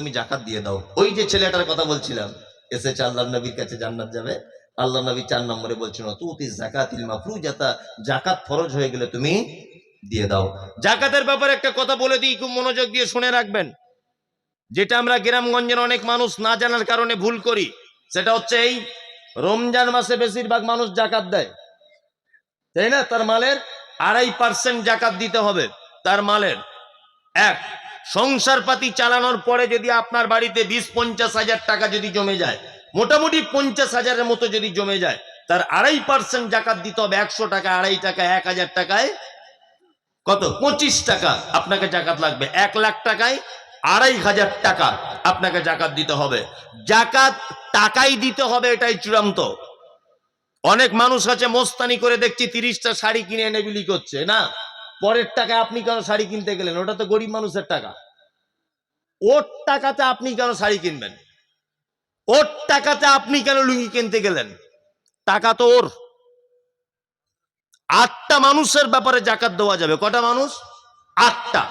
তুমি জাকাত দিয়ে দাও। ওই যে ছেলেটার কথা বলছিলাম, এসেছে আল্লাহ নবীর কাছে জান্নাত যাবে। আল্লাহ নবী চার নম্বরে বলছিল তুতি জাকাতিল মাফরুজাতা জাকাত ফরজ হয়ে গেলে তুমি দিয়ে দাও। জাকাতের ব্যাপারে একটা কথা বলে দিই, খুব মনোযোগ দিয়ে শুনে রাখবেন। যেটা আমরা গ্রামগঞ্জের অনেক মানুষ না জানার কারণে ভুল করি, সেটা হচ্ছে এই রমজান মাসে বেশিরভাগ মানুষ জাকাত দেয়। তাই না? তার মালের আড়াই পার্সেন্ট জাকাত দিতে হবে, তার মালের। এক সংসার পাতি চালানোর পরে যদি আপনার বাড়িতে বিশ, পঞ্চাশ হাজার টাকা যদি জমে যায়, মোটামুটি পঞ্চাশ হাজারের মতো যদি জমে যায়, তার আড়াই পার্সেন্ট জাকাত দিতে হবে, একশো টাকা, আড়াই টাকা, এক হাজার টাকায় কত? পঁচিশ টাকা আপনাকে জাকাত লাগবে। এক লাখ টাকায় আড়াই হাজার টাকা আপনাকে জাকাত দিতে হবে। জাকাত টাকাই দিতে হবে এটাই চূড়ান্ত। অনেক মানুষ আছে, মোস্তানি করে দেখছি তিরিশটা শাড়ি কিনে এনে বিলি করছে, না? পরের টাকায় আপনি কেন শাড়ি কিনতে গেলেন? ওটা তো গরিব মানুষের টাকা। ওর টাকাতে আপনি কেন শাড়ি কিনবেন? ওর টাকাতে আপনি কেন লুঙ্গি কিনতে গেলেন? টাকা তো ওর। আটটা মানুষের ব্যাপারে জাকাত দেওয়া যাবে। কটা মানুষ? আটটা।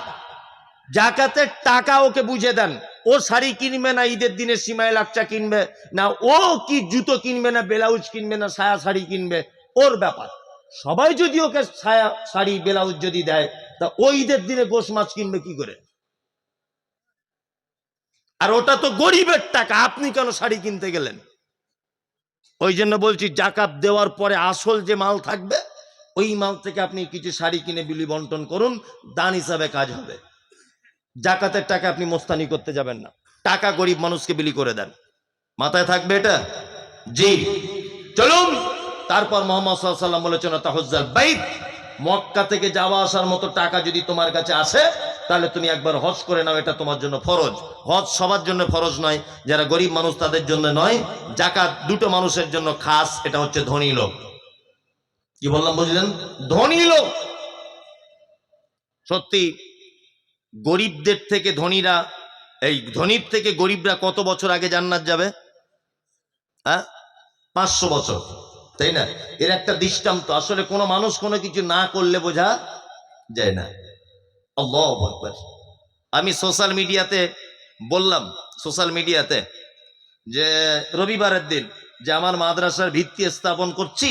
জাকাতের টাকা ওকে বুঝে দেন। ও শাড়ি কিনবে না, ঈদের দিনে সীমায় লাকচা কিনবে না, ও কি জুতো কিনবে না, ব্লাউজ কিনবে না, সায়া শাড়ি কিনবে? ওর ব্যাপার। সবাই যদি ওকে ছায়া, শাড়ি, ব্লাউজ যদি দেয়, তা ওই দিনে গোশ মাছ কিনবে কি করে? আর ওটা তো গরিবের টাকা, আপনি কেন শাড়ি কিনতে গেলেন? ওই জন্য বলছি, জাকাত দেওয়ার পরে আসল যে মাল থাকবে, ওই মাল থেকে আপনি কিছু শাড়ি কিনে বিলি বন্টন করুন, দান হিসাবে কাজ হবে। জাকাতের টাকা আপনি মোস্তানি করতে যাবেন না। টাকা গরিব মানুষকে বিলি করে দেন। মাথায় থাকবে এটা? জি। চলুন। তারপর মোহাম্মদ সাল্লাম বলেছেন, তাহজ্জাল বাইত। মক্কা থেকে যাওয়া আসার মতো টাকা যদি তোমার কাছে আসে, তাহলে তুমি একবার হজ করে নাও, এটা তোমার জন্য ফরজ। হজ সবার জন্য ফরজ নয়, যারা গরিব মানুষ তাদের জন্য নয় জাকাত দুটো মানুষের জন্য খাস, এটা হচ্ছে ধনী লোক। কি বললাম, বুঝলেন? ধনী লোক! সত্যি, গরিবদের থেকে ধনীরা, এই ধনীর থেকে গরিবরা কত বছর আগে জান্নাত যাবে? হ্যাঁ? পাঁচশো বছর। তাই না? এর একটা দৃষ্টান্ত। আসলে কোনো মানুষ কোনো কিছু না করলে বোঝা যায় না। আমি সোশ্যাল মিডিয়াতে বললাম, সোশ্যাল মিডিয়াতে, যে রবিবারের দিন যে আমার মাদ্রাসার ভিত্তি স্থাপন করছি,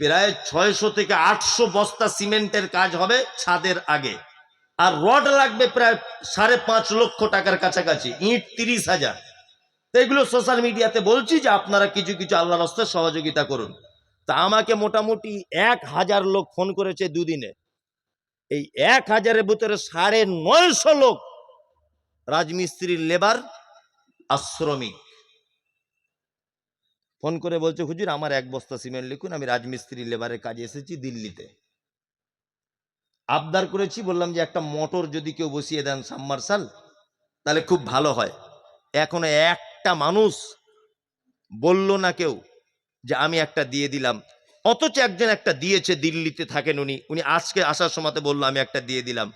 প্রায় ছয়শো থেকে আটশো বস্তা সিমেন্টের কাজ হবে ছাদের আগে। আর রড লাগবে প্রায় সাড়ে পাঁচ লক্ষ টাকার কাছাকাছি, ইট তিরিশ হাজার। তো এগুলো সোশ্যাল মিডিয়াতে বলছি যে আপনারা কিছু কিছু আল্লাহ রাস্তায় সহযোগিতা করুন। তা আমাকে মোটামুটি এক হাজার লোক ফোন করেছে দুদিনে। এই এক হাজারের ভিতরে সাড়ে নয়শো লোক রাজমিস্ত্রির লেবার আর শ্রমিক। ফোন করে বলছে, হুজুর, আমার এক বস্তা সিমেন্ট লিখুন, আমি রাজমিস্ত্রি লেবারের কাজে এসেছি দিল্লিতে। আবদার করেছি, বললাম যে একটা মোটর যদি কেউ বসিয়ে দেন সাবমার্শাল তাহলে খুব ভালো হয়। এখনও একটা মানুষ বলল না কেউ। যে আমি একটা দিয়ে দিলাম। অথচ একজন একটা দিয়েছে, দিল্লিতে থাকেন উনি। উনি আজকে আসার সময়তে বলল, আমি একটা দিয়ে দিলাম।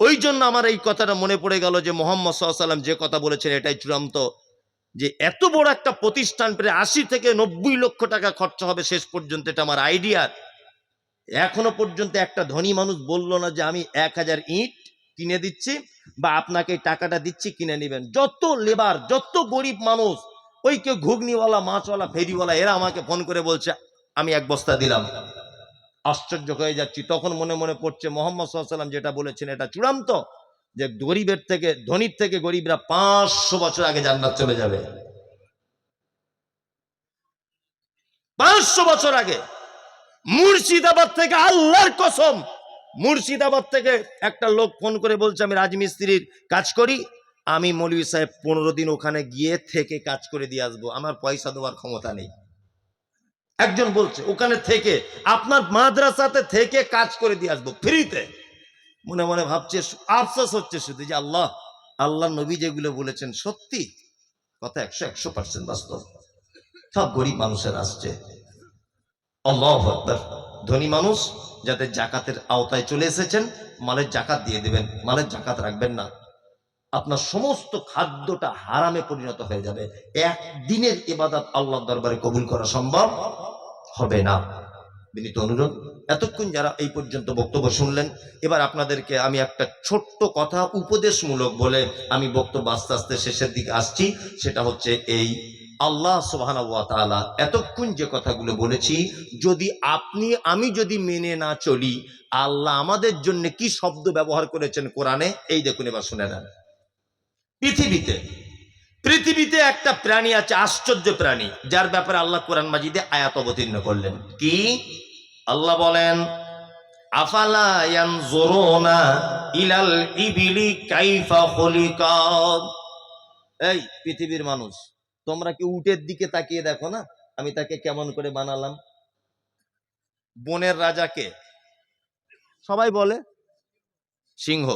ওই জন্য আমার এই কথাটা মনে পড়ে গেল যে মোহাম্মদ সাল্লাম যে কথা বলেছেন, এটাই চূড়ান্ত। যে এত বড় একটা প্রতিষ্ঠান, প্রায় আশি থেকে নব্বই লক্ষ টাকা খরচা হবে শেষ পর্যন্ত, এটা আমার আইডিয়ার এখনও পর্যন্ত একটা ধনী মানুষ বলল না যে আমি এক হাজার ইট কিনে দিচ্ছি বা আপনাকে টাকাটা দিচ্ছি, কিনে নেবেন। যত লেবার, যত গরিব মানুষ ওই কেউ ঘুগনিওয়ালা, মাছওয়ালা, ফেরিওয়ালা, এরা আমাকে ফোন করে বলছে, আমি এক বস্তা দিলাম। আশ্চর্য হয়ে যাচ্ছি। তখন মনে মনে পড়ছে, মোহাম্মদ সাল্লাম যেটা বলেছেন, এটা চূড়ান্ত, যে গরিবের থেকে, ধনীর থেকে গরিবরা পাঁচশো বছর আগে জান্নাত চলে যাবে। পাঁচশো বছর আগে, মুর্শিদাবাদ থেকে আল্লাহর কসম, মুর্শিদাবাদ থেকে একটা লোক ফোন করে বলছে, আমি রাজমিস্ত্রির কাজ করি। আমি মৌলী সাহেব পনেরো দিন ওখানে গিয়ে থেকে কাজ করে দিয়ে আসব। আমার পয়সা দেওয়ার ক্ষমতা নেই। একজন বলছে, ওখানে থেকে, আপনার মাদ্রাসাতে থেকে কাজ করে দিয়ে আসব, ফ্রিতে। মনে মনে ভাবছে, আফসোস হচ্ছে শুধু যে আল্লাহ আল্লাহ নবী যেগুলো বলেছেন সত্যি। কথা একশো একশো পার্সেন্ট বাস্তব। সব গরিব মানুষের আসছে। আল্লাহ আকবার। ধনী মানুষ যাতে জাকাতের আওতায় চলে এসেছেন, মালের জাকাত দিয়ে দেবেন, মালের জাকাত রাখবেন না। আপনার সমস্ত খাদ্যটা হারামে পরিণত হয়ে যাবে। একদিনের ইবাদত আল্লাহ দরবারে কবুল করা সম্ভব হবে না। বিনীত অনুরোধ, এতক্ষণ যারা এই পর্যন্ত বক্তব্য শুনলেন, এবার আপনাদেরকে আমি একটা ছোট্ট কথা উপদেশমূলক বলে আমি বক্তব্য আস্তে আস্তে শেষের দিকে আসছি। সেটা হচ্ছে এই, আল্লাহ তাআলা এতক্ষণ যে কথাগুলো বলেছি, যদি আপনি, আমি যদি মেনে না চলি, আল্লাহ আমাদের জন্য কি শব্দ ব্যবহার করেছেন কোরআনে? এই দেখুন এবার শুনে নেন। পৃথিবীতে। পৃথিবীতে একটা প্রাণী আছে, আশ্চর্য প্রাণী, যার ব্যাপারে আল্লাহ কোরআন মাজিদে আয়াত অবতীর্ণ করলেন। কি? আল্লাহ বলেন, আফালা ইলাল ইবিলি এই পৃথিবীর মানুষ, তোমরা কি উটের দিকে তাকিয়ে দেখো না? আমি তাকে কেমন করে বানালাম? বনের রাজাকে। সবাই বলে, সিংহ।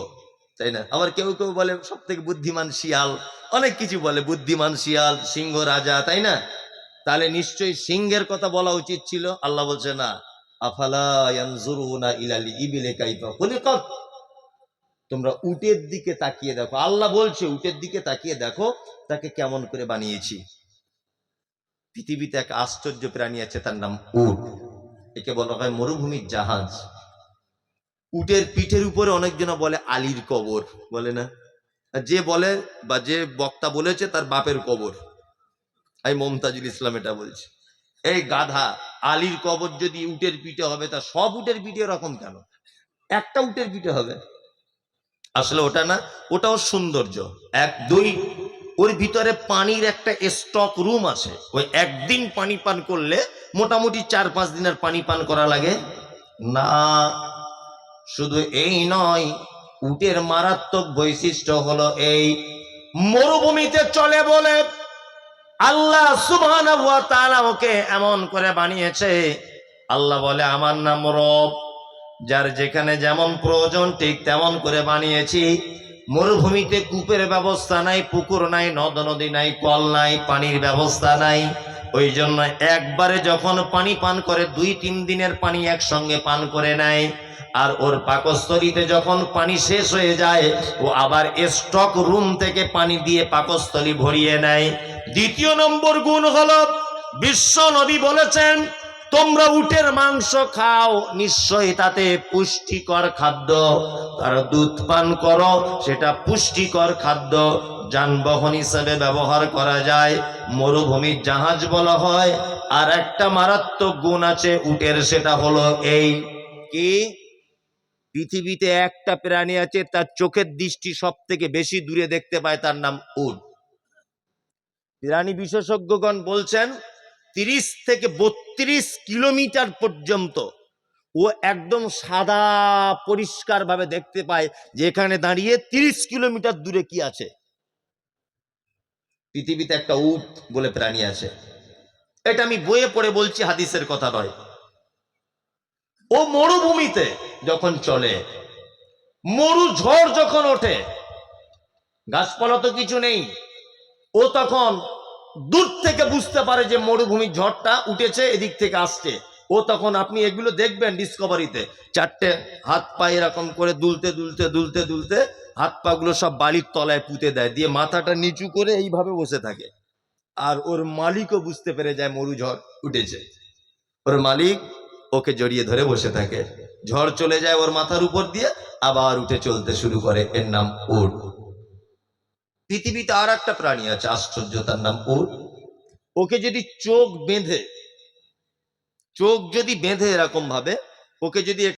তাই না? আবার কেউ কেউ বলে সব থেকে বুদ্ধিমান শিয়াল। অনেক কিছু বলে, বুদ্ধিমান শিয়াল, সিংহ রাজা, তাই না? তাহলে নিশ্চয়ই সিংহের কথা বলা উচিত ছিল। আল্লাহ বলছে, না। তোমরা উটের দিকে তাকিয়ে দেখো। আল্লাহ বলছে, উটের দিকে তাকিয়ে দেখো, তাকে কেমন করে বানিয়েছি। পৃথিবীতে এক আশ্চর্য প্রাণী আছে, তার নাম উট। একে বলা হয় মরুভূমির জাহাজ। উটের পিঠের উপরে অনেকজন বলে আলীর কবর, বলে না? যে বলে বা যে বক্তা বলেছে তার বাপের কবর। আমি মমতাজুল ইসলাম এটা বলছি। এই গাধা, আলীর কবর যদি উটের পিঠে হবে, তা সব উটের পিঠে এরকম কেন? একটা উটের পিঠে হবে। আসলে ওটা না, ওটাও সৌন্দর্য। এক, দুই, ওর ভিতরে পানির একটা স্টক রুম আছে। ওই একদিন পানি পান করলে মোটামুটি চার পাঁচ দিনের পানি পান করা লাগে। না শুধু এই নয়, উটের মারাত্মক বৈশিষ্ট্য হলো এই মরুভূমিতে চলে বলে আল্লাহ তাআলা ওকে এমন করে বানিয়েছে। আল্লাহ বলে, আমার নাম রব, যার যেখানে যেমন প্রয়োজন ঠিক তেমন করে বানিয়েছি। মরুভূমিতে কূপের ব্যবস্থা নাই, পুকুর নাই নদ নদী নাই, কল নাই, পানির ব্যবস্থা নাই। ওই জন্য একবারে যখন পানি পান করে দুই তিন দিনের পানি একসঙ্গে পান করে নেয়। আর ওর পাকস্থলিতে যখন পানি শেষ হয়ে যায়, ও আবার স্টক রুম থেকে পানি দিয়ে পাকস্থলী ভরিয়ে নেয়। দ্বিতীয় নম্বর গুণ হল, বিশ্ব নবী বলেছেন, তোমরা উটের মাংস খাও নিশ্চয়ই তাতে পুষ্টিকর খাদ্য। তার দুধ পান করো, সেটা পুষ্টিকর খাদ্য। যানবাহন হিসেবে ব্যবহার করা যায়। মরুভূমির জাহাজ বলা হয়। আর একটা মারাত্মক গুণ আছে উটের, সেটা হলো এই, কি? পৃথিবীতে একটা প্রাণী আছে, তার চোখের দৃষ্টি সব থেকে বেশি দূরে দেখতে পায়, তার নাম উট। প্রাণী বিশেষজ্ঞগণ বলছেন, তিরিশ থেকে বত্রিশ কিলোমিটার পর্যন্ত ও একদম সাদা পরিষ্কার ভাবে দেখতে পায় যে এখানে দাঁড়িয়ে তিরিশ কিলোমিটার দূরে কি আছে? পৃথিবীতে একটা উট বলে প্রাণী আছে। এটা আমি বইয়ে পড়ে বলছি, হাদিসের কথা নয়। ও মরুভূমিতে যখন চলে, মরু ঝড় যখন ওঠে, গাছপালা তো কিছু নেই, ও তখন দূর থেকে বুঝতে পারে যে মরুভূমির ঝড়টা উঠেছে, এদিক থেকে আসছে। ও তখন, আপনি এগুলো দেখবেন ডিসকভারিতে, চারটে হাত পা এরকম করে দুলতে দুলতে দুলতে দুলতে, হাত পা গুলো সব বালির তলায় পুঁতে দেয়, দিয়ে মাথাটা নিচু করে এইভাবে বসে থাকে। আর ওর মালিকও বুঝতে পেরে যায় মরু ঝড় উঠেছে। ওর মালিক ওকে জড়িয়ে ধরে বসে থাকে। ঝড় চলে যায় ওর মাথার উপর দিয়ে, আবার উঠে চলতে শুরু করে। এর নাম উট। পৃথিবীতে আর একটা প্রাণী আছে, আশ্চর্য, তার নাম উট। ওকে যদি চোখ বেঁধে, চোখ যদি বেঁধে এরকম ভাবে, ওকে যদি